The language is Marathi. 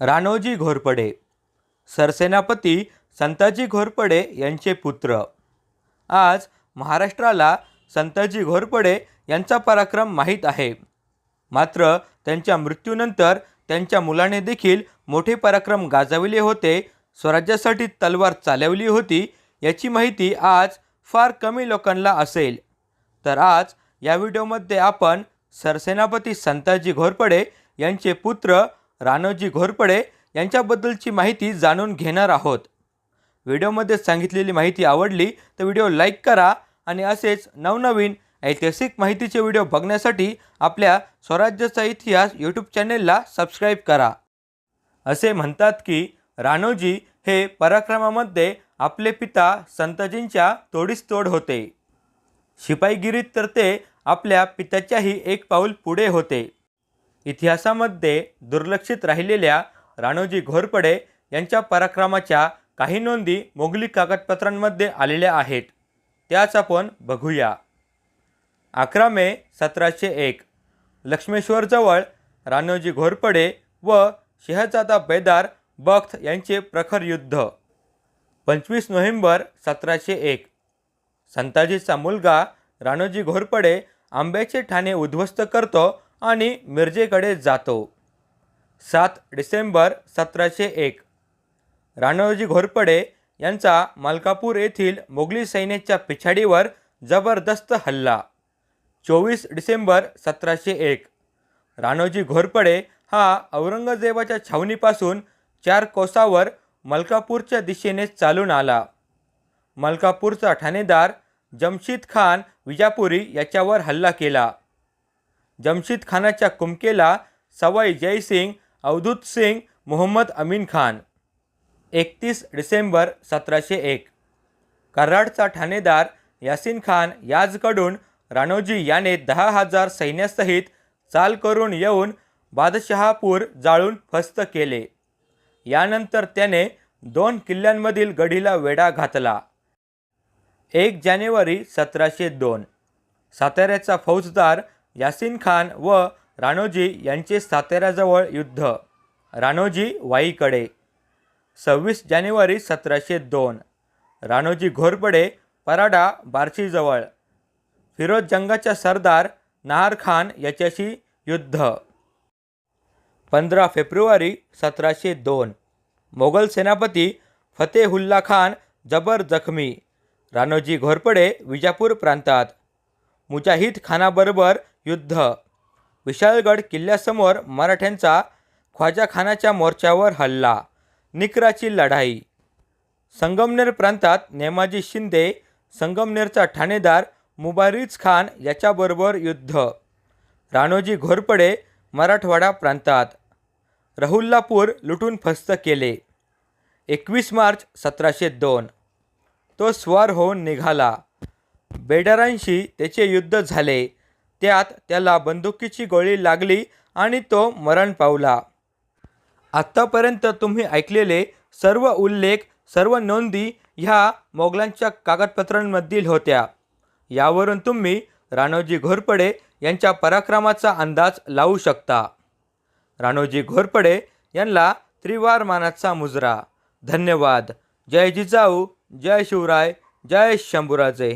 राणोजी घोरपडे. सरसेनापती संताजी घोरपडे यांचे पुत्र. आज महाराष्ट्राला संताजी घोरपडे यांचा पराक्रम माहीत आहे. मात्र त्यांच्या मृत्यूनंतर त्यांच्या मुलाने देखील मोठे पराक्रम गाजविले होते. स्वराज्यासाठी तलवार चालवली होती याची माहिती आज फार कमी लोकांना असेल. तर आज या व्हिडिओमध्ये आपण सरसेनापती संताजी घोरपडे यांचे पुत्र रानोजी घोरपडे यांच्याबद्दलची माहिती जाणून घेणार आहोत. व्हिडिओमध्ये सांगितलेली माहिती आवडली तर व्हिडिओ लाईक करा आणि असेच नवनवीन ऐतिहासिक माहितीचे व्हिडिओ बघण्यासाठी आपल्या स्वराज्याचा इतिहास यूट्यूब चॅनेलला सबस्क्राईब करा. असे म्हणतात की राणोजी हे पराक्रमामध्ये आपले पिता संताजींच्या तोडीस तोड होते. शिपाईगिरीत तर ते आपल्या पित्याच्याही एक पाऊल पुढे होते. इतिहासामध्ये दुर्लक्षित राहिलेल्या राणोजी घोरपडे यांच्या पराक्रमाच्या काही नोंदी मोगली कागदपत्रांमध्ये आलेल्या आहेत. त्याच आपण बघूया. अकरा मे सतराशे एक. लक्ष्मेश्वरजवळ राणोजी घोरपडे व शहजादा बेदार बख्त यांचे प्रखर युद्ध. पंचवीस नोव्हेंबर सतराशे एक. संताजीचा मुलगा राणोजी घोरपडे आंब्याचे ठाणे उद्ध्वस्त करतो आणि मिरजेकडे जातो. सात डिसेंबर सतराशे एक. राणोजी घोरपडे यांचा मलकापूर येथील मोगली सैन्याच्या पिछाडीवर जबरदस्त हल्ला. चोवीस डिसेंबर सतराशे एक. राणोजी घोरपडे हा औरंगजेबाच्या छावणीपासून चार कोसावर मलकापूरच्या दिशेने चालून आला. मलकापूरचा ठाणेदार जमशीद खान विजापुरी याच्यावर हल्ला केला. जमशीद खानाच्या कुमकेला सवाई जयसिंग अवधूत सिंग मोहम्मद अमीन खान. एकतीस डिसेंबर सतराशे एक. कराडचा ठाणेदार यासिन खान याजकडून राणोजी याने दहा हजार सैन्यासहित चाल करून येऊन बादशहापूर जाळून फस्त केले. यानंतर त्याने दोन किल्ल्यांमधील गढीला वेढा घातला. एक जानेवारी सतराशे दोन. साताऱ्याचा फौजदार यासिन खान व राणोजी यांचे साताऱ्याजवळ युद्ध. राणोजी वाईकडे. सव्वीस जानेवारी सतराशे दोन. राणोजी घोरपडे पराडा बार्शीजवळ. फिरोज जंगाचा सरदार नहार खान याच्याशी युद्ध. पंधरा फेब्रुवारी सतराशे दोन. मोगल सेनापती फतेहुल्ला खान जबर जखमी. राणोजी घोरपडे विजापूर प्रांतात. मुजाहिद खानाबरोबर युद्ध. विशाळगड किल्ल्यासमोर मराठ्यांचा ख्वाजा खानाच्या मोर्चावर हल्ला निकराची लढाई. संगमनेर प्रांतात नेमाजी शिंदे संगमनेरचा ठाणेदार मुबारिज खान याच्याबरोबर युद्ध. राणोजी घोरपडे मराठवाडा प्रांतात. रहुल्लापूर लुटून फस्त केले. एकवीस मार्च सतराशे दोन. तो स्वार होऊन निघाला. बेडरांशी त्याचे युद्ध झाले. त्यात त्याला बंदुकीची गोळी लागली आणि तो मरण पावला. आत्तापर्यंत तुम्ही ऐकलेले सर्व उल्लेख सर्व नोंदी ह्या मोगलांच्या कागदपत्रांमधील होत्या. यावरून तुम्ही राणोजी घोरपडे यांच्या पराक्रमाचा अंदाज लावू शकता. राणोजी घोरपडे यांना त्रिवार मानाचा मुजरा. धन्यवाद. जय जिजाऊ जय शिवराय जय शंभूराजे.